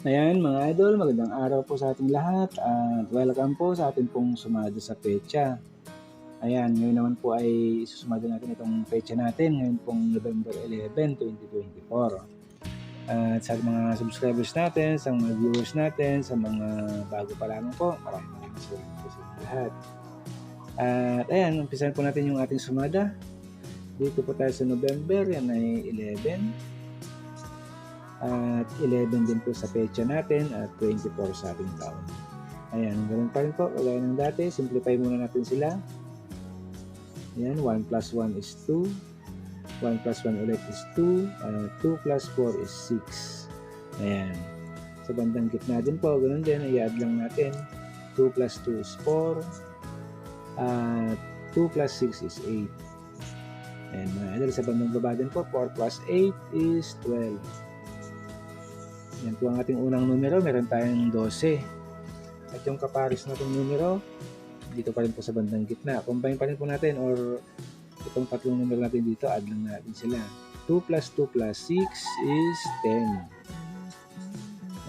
Ayan mga idol, magandang araw po sa ating lahat at welcome po sa ating pong sumado sa pecha. Ayan, ngayon naman po ay susumado natin itong pecha natin ngayon pong November 11, 2024. At sa mga subscribers natin, sa mga viewers natin, sa mga bago pa lamang po, maraming maraming salamat po sa lahat. At ayan, umpisan po natin yung ating sumada. Dito po tayo sa November, yan ay 11 at 11 din po sa pecha natin at 24 sa ating taon. Ayan, ganun pa rin po, kagaya ng dati, simplify muna natin sila. Ayan, 1 plus 1 is 2, 1 plus 1 ulit is 2, uh, 2 plus 4 is 6. Ayan, sa bandang gitna din po, ganun din, i-add lang natin, 2 plus 2 is 4, at 2 plus 6 is 8. Ayan, mga idol, sa bandang baba din po, 4 plus 8 is 12. Yan po ang ating unang numero. Meron tayong 12. At yung kapares nating numero, dito pa rin po sa bandang gitna. Combine pa rin po natin or itong tatlong numero natin dito, add lang natin sila. 2 plus 2 plus 6 is 10.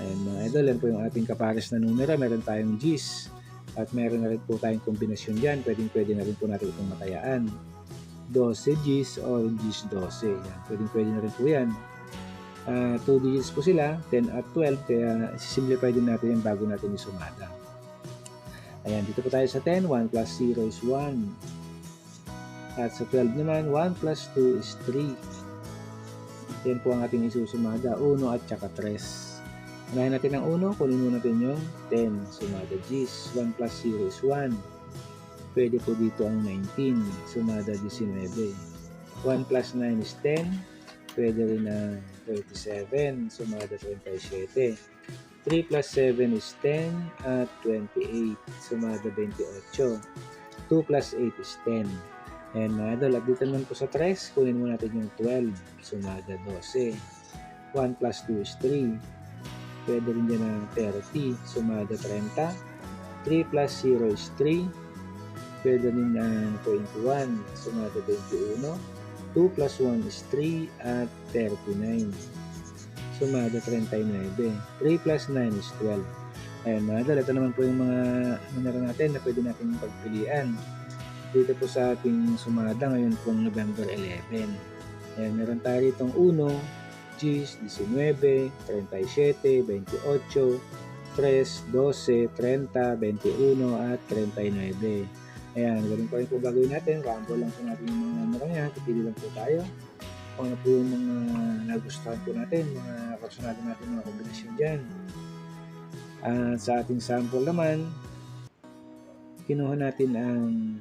Ayan mga idol, yan po yung ating kapares na numero. Meron tayong G's. At meron na rin po tayong kombinasyon dyan. Pwedeng pwede na rin po natin itong matayaan. 12 G's or G's 12. Yan. Pwedeng pwede na rin po yan uh, 2 digits po sila, 10 at 12, kaya simplify din natin yan bago natin isumada. Ayan, dito po tayo sa 10, 1 plus 0 is 1. At sa 12 naman, 1 plus 2 is 3. Yan po ang ating isusumada, 1 at saka 3. Unahin natin ang 1, kunin muna natin yung 10. Sumada G's, 1 plus 0 is 1. Pwede po dito ang 19, sumada 19. 1 plus 9 is 10, pwede rin na 37, sumada 27. 3 plus 7 is 10 at 28, sumada 28. 2 plus 8 is 10. And mga idol, at dito naman po sa 3, kunin mo natin yung 12, sumada 12. 1 plus 2 is 3. Pwede rin dyan na 30, sumada 30. 3 plus 0 is 3. Pwede rin na 21, sumada 21. 2 plus 1 is 3 at 39. Sumada 39. 3 plus 9 is 12. Ayan mga idol, ito naman po yung mga numero natin na pwede natin pagpilian. Dito po sa ating sumada ngayon pong November 11. Ayan, meron tayo itong 1, 10, 19, 37, 28, 3, 12, 30, 21 at 39. Ayan, ganun pa rin po gagawin natin. Rumble lang po natin yung mga numero niya. Pipili lang po tayo. Kung ano po yung mga nagustuhan po natin, mga kasunado natin mga kombinasyon dyan. At sa ating sample naman, kinuha natin ang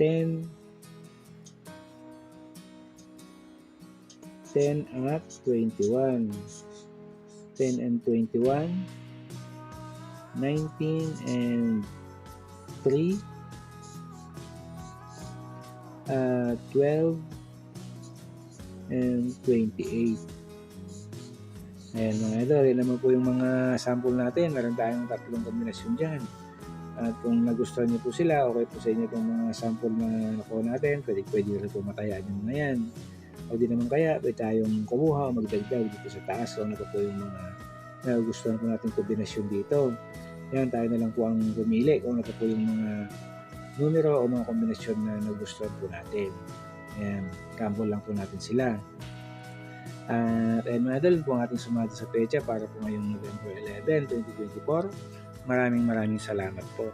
10 10 at 21 10 and 21 19 and 3 uh, 12 and 28 ayan mga idol yun naman po yung mga sample natin. Meron tayong tatlong kombinasyon dyan. At kung nagustuhan niyo po sila okay po sa inyo itong mga sample na nakuha natin. Pwede pwede rin po matayaan yung mga yan. O di naman kaya pwede tayong kumuha o magdagdag dito sa taas kung ano po yung mga nagustuhan po natin kombinasyon dito yan, tayo na lang po ang pumili kung ano po yung mga numero o mga kombinasyon na nagustuhan po natin. Ayan, sample lang po natin sila. At ayun mga idol, po ang ating sumati sa pecha para po ngayong November 11, 2024. Maraming maraming salamat po.